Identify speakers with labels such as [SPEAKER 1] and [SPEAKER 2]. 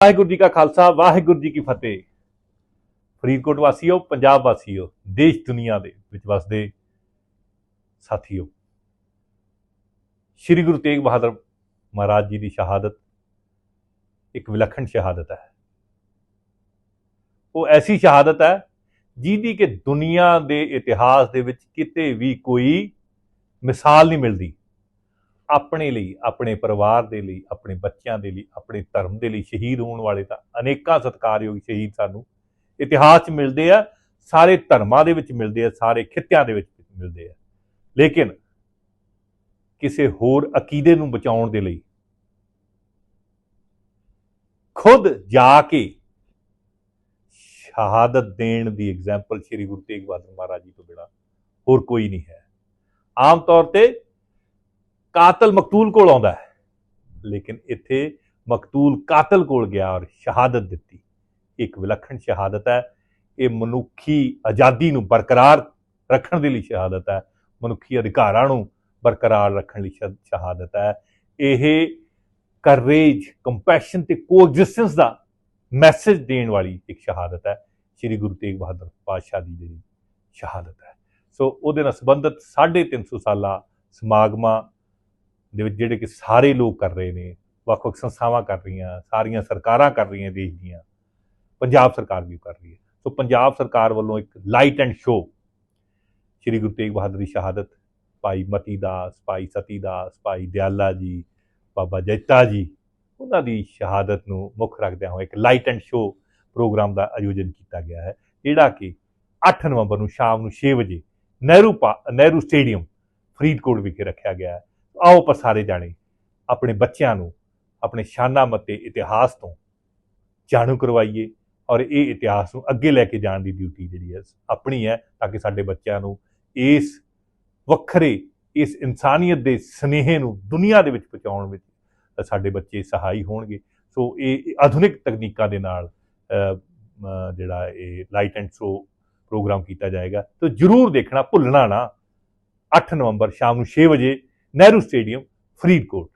[SPEAKER 1] ਵਾਹਿਗੁਰੂ ਜੀ ਕਾ ਖਾਲਸਾ, ਵਾਹਿਗੁਰੂ ਜੀ ਕੀ ਫਤਿਹ। ਫਰੀਦਕੋਟ ਵਾਸੀਓ, ਪੰਜਾਬ ਵਾਸੀਓ, ਦੇਸ਼ ਦੁਨੀਆ ਦੇ ਵਿੱਚ ਵਸਦੇ ਸਾਥੀਓ, ਸ੍ਰੀ ਗੁਰੂ ਤੇਗ ਬਹਾਦਰ ਮਹਾਰਾਜ ਜੀ ਦੀ ਸ਼ਹਾਦਤ ਇੱਕ ਵਿਲੱਖਣ ਸ਼ਹਾਦਤ ਹੈ। ਉਹ ਐਸੀ ਸ਼ਹਾਦਤ ਹੈ ਜਿਹਦੀ ਕਿ ਦੁਨੀਆ ਦੇ ਇਤਿਹਾਸ ਦੇ ਵਿੱਚ ਕਿਤੇ ਵੀ ਕੋਈ ਮਿਸਾਲ ਨਹੀਂ ਮਿਲਦੀ। ਆਪਣੇ ਲਈ, ਆਪਣੇ ਪਰਿਵਾਰ ਦੇ ਲਈ, ਆਪਣੇ ਬੱਚਿਆਂ ਦੇ ਲਈ, ਆਪਣੇ ਧਰਮ ਦੇ ਲਈ ਸ਼ਹੀਦ ਹੋਣ ਵਾਲੇ ਤਾਂ ਅਨੇਕਾਂ ਸਤਿਕਾਰਯੋਗ ਸ਼ਹੀਦ ਸਾਨੂੰ ਇਤਿਹਾਸ 'ਚ ਮਿਲਦੇ ਆ, ਸਾਰੇ ਧਰਮਾਂ ਦੇ ਵਿੱਚ ਮਿਲਦੇ ਆ, ਸਾਰੇ ਖਿੱਤਿਆਂ ਦੇ ਵਿੱਚ ਮਿਲਦੇ ਆ। ਲੇਕਿਨ ਕਿਸੇ ਹੋਰ ਅਕੀਦੇ ਨੂੰ ਬਚਾਉਣ ਦੇ ਲਈ ਖੁਦ ਜਾ ਕੇ ਸ਼ਹਾਦਤ ਦੇਣ ਦੀ ਐਗਜ਼ਾਮਪਲ ਸ੍ਰੀ ਗੁਰੂ ਤੇਗ ਬਹਾਦਰ ਮਹਾਰਾਜ ਜੀ ਤੋਂ ਬਿਨਾਂ ਹੋਰ ਕੋਈ ਨਹੀਂ ਹੈ। ਆਮ ਤੌਰ ਤੇ ਕਾਤਲ ਮਕਤੂਲ ਕੋਲ ਆਉਂਦਾ ਹੈ। ਲੇਕਿਨ ਇੱਥੇ ਮਕਤੂਲ ਕਾਤਲ ਕੋਲ ਗਿਆ ਔਰ ਸ਼ਹਾਦਤ ਦਿੱਤੀ। ਇੱਕ ਵਿਲੱਖਣ ਸ਼ਹਾਦਤ ਹੈ। ਇਹ ਮਨੁੱਖੀ ਆਜ਼ਾਦੀ ਨੂੰ ਬਰਕਰਾਰ ਰੱਖਣ ਦੇ ਲਈ ਸ਼ਹਾਦਤ ਹੈ। ਮਨੁੱਖੀ ਅਧਿਕਾਰਾਂ ਨੂੰ ਬਰਕਰਾਰ ਰੱਖਣ ਲਈ ਸ਼ਹ- ਸ਼ਹਾਦਤ ਹੈ। ਇਹ ਕਰੇਜ ਕੰਪੈਸ਼ਨ ਤੇ ਕੋਐਗਜ਼ਿਸਟੈਂਸ ਦਾ ਮੈਸੇਜ ਦੇਣ ਵਾਲੀ ਇੱਕ ਸ਼ਹਾਦਤ ਹੈ। ਸ੍ਰੀ ਗੁਰੂ ਤੇਗ ਬਹਾਦਰ ਪਾਤਸ਼ਾਹ ਦੀ ਜਿਹੜੀ ਸ਼ਹਾਦਤ ਹੈ। ਸੋ ਉਹਦੇ ਨਾਲ ਸੰਬੰਧਿਤ 350 ਸਾਲਾ ਸਮਾਗਮਾਂ ਦੇ ਵਿੱਚ ਜਿਹੜੇ ਕਿ ਸਾਰੇ ਲੋਕ ਕਰ ਰਹੇ ਨੇ, ਵੱਖ-ਵੱਖ ਸੰਸਥਾਵਾਂ ਕਰ ਰਹੀਆਂ, ਸਾਰੀਆਂ ਸਰਕਾਰਾਂ ਕਰ ਰਹੀਆਂ ਦੇਸ਼ ਦੀਆਂ, ਪੰਜਾਬ ਸਰਕਾਰ ਵੀ ਕਰ ਰਹੀ ਹੈ। ਸੋ ਪੰਜਾਬ ਸਰਕਾਰ ਵੱਲੋਂ ਇੱਕ light and show Shri Guru Tegh Bahadur ਦੀ ਸ਼ਹਾਦਤ, ਭਾਈ ਮਤੀ ਦਾਸ, ਭਾਈ ਸਤੀ ਦਾਸ, ਭਾਈ ਦਿਆਲਾ ਜੀ, ਬਾਬਾ ਜੈਤਾ ਜੀ, ਉਹਨਾਂ ਦੀ ਸ਼ਹਾਦਤ ਨੂੰ ਮੁੱਖ ਰੱਖਦਿਆਂ ਹੋਇਆ ਇੱਕ ਲਾਈਟ ਐਂਡ ਸ਼ੋ ਪ੍ਰੋਗਰਾਮ ਦਾ ਆਯੋਜਨ ਕੀਤਾ ਗਿਆ ਹੈ, ਜਿਹੜਾ ਕਿ 8 ਨਵੰਬਰ ਨੂੰ ਸ਼ਾਮ ਨੂੰ 6 ਵਜੇ ਨਹਿਰੂ ਪਾ- ਨਹਿਰੂ ਸਟੇਡੀਅਮ ਫਰੀਦਕੋਟ ਵਿਖੇ ਰੱਖਿਆ ਗਿਆ ਹੈ। ਆਓ ਆਪਾਂ ਸਾਰੇ ਜਾਣੇ ਆਪਣੇ ਬੱਚਿਆਂ ਨੂੰ, ਆਪਣੇ ਸ਼ਾਨਾ ਮਤੇ ਇਤਿਹਾਸ ਤੋਂ ਜਾਣੂ ਕਰਵਾਈਏ ਔਰ ਇਹ ਇਤਿਹਾਸ ਨੂੰ ਅੱਗੇ ਲੈ ਕੇ ਜਾਣ ਦੀ ਡਿਊਟੀ ਜਿਹੜੀ ਹੈ ਆਪਣੀ ਹੈ ਤਾਂ ਕਿ ਸਾਡੇ ਬੱਚਿਆਂ ਨੂੰ ਇਸ ਵੱਖਰੇ, ਇਸ ਇਨਸਾਨੀਅਤ ਦੇ ਸਨੇਹ ਨੂੰ ਦੁਨੀਆ ਦੇ ਵਿੱਚ ਪਹੁੰਚਾਉਣ ਵਿੱਚ ਸਾਡੇ ਬੱਚੇ ਸਹਾਈ ਹੋਣਗੇ। ਸੋ ਇਹ ਆਧੁਨਿਕ ਤਕਨੀਕਾਂ ਦੇ ਨਾਲ ਜਿਹੜਾ ਇਹ ਲਾਈਟ ਐਂਡ ਸ਼ੋ ਪ੍ਰੋਗਰਾਮ ਕੀਤਾ ਜਾਏਗਾ। ਤਾਂ ਜਰੂਰ ਦੇਖਣਾ, ਭੁੱਲਣਾ ਨਾ। 8 ਨਵੰਬਰ ਸ਼ਾਮ ਨੂੰ 6 ਵਜੇ ਨਹਿਰੂ ਸਟੇਡੀਅਮ ਫਰੀਦਕੋਟ।